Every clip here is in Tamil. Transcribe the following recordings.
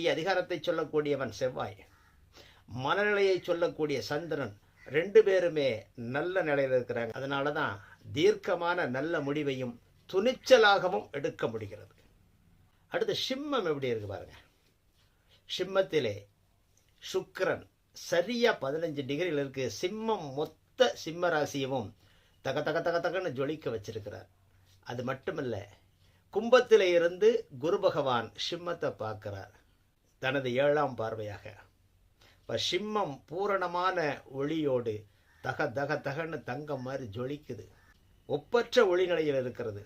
தீ அதிகாரத்தை சொல்லக்கூடியவன் செவ்வாய். மனநிலையை சொல்லக்கூடிய சந்திரன் ரெண்டு பேருமே நல்ல நிலையில் இருக்கிறாங்க. அதனால தான் தீர்க்கமான நல்ல முடிவையும் துணிச்சலாகவும் எடுக்க முடிகிறது. அடுத்து சிம்மம் எப்படி இருக்கு பாருங்க. சிம்மத்திலே சுக்கரன் சரியாக பதினஞ்சு டிகிரியில் இருக்கு. சிம்மம் மொத்த சிம்ம ராசியவும் தக தக தக தகன்னு ஜொலிக்க வச்சிருக்கிறார். அது மட்டுமல்ல கும்பத்தில் இருந்து குரு பகவான் சிம்மத்தை பார்க்கிறார். தனது ஏழாம் பார்வையாக. இப்போ சிம்மம் பூரணமான ஒளியோடு தக தக தகன்னு தங்கம் மாதிரி ஜொலிக்குது. ஒப்பற்ற ஒளி நிலையில் இருக்கிறது.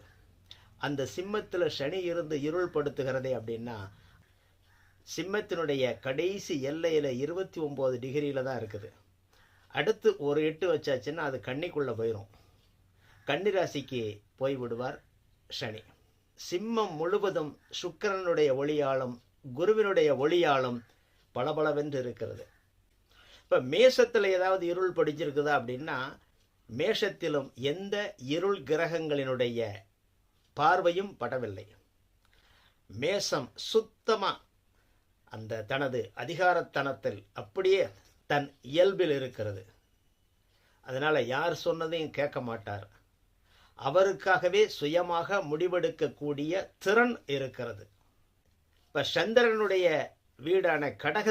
அந்த சிம்மத்தில் சனி இருந்து இருள்படுத்துகிறதே அப்படின்னா சிம்மத்தினுடைய கடைசி எல்லையில் இருபத்தி ஒம்பது டிகிரியில் தான் இருக்குது. அடுத்து ஒரு எட்டு வச்சாச்சுன்னா அது கன்னிக்குள்ளே போயிடும் கன்னிராசிக்கு போய் விடுவார் சனி. சிம்மம் முழுவதும் சுக்கிரனுடைய ஒளியாலும் குருவினுடைய ஒளியாலும் பளபளவென்று இருக்கிறது இப்போ மேஷத்தில் ஏதாவது இருள் படிச்சிருக்குதா அப்படின்னா மேஷத்திலும் எந்த இருள் கிரகங்களினுடைய பார்வையும் படவில்லை. மேஷம் சுத்தமாக அந்த தனது அதிகாரத்தனத்தில் அப்படியே தன் இயல்பில் இருக்கிறது. அதனால் யார் சொன்னதையும் கேட்க மாட்டார். அவருக்காகவே சுயமாக முடிவெடுக்கக்கூடிய திறன் இருக்கிறது. இப்போ சந்திரனுடைய வீடான கடக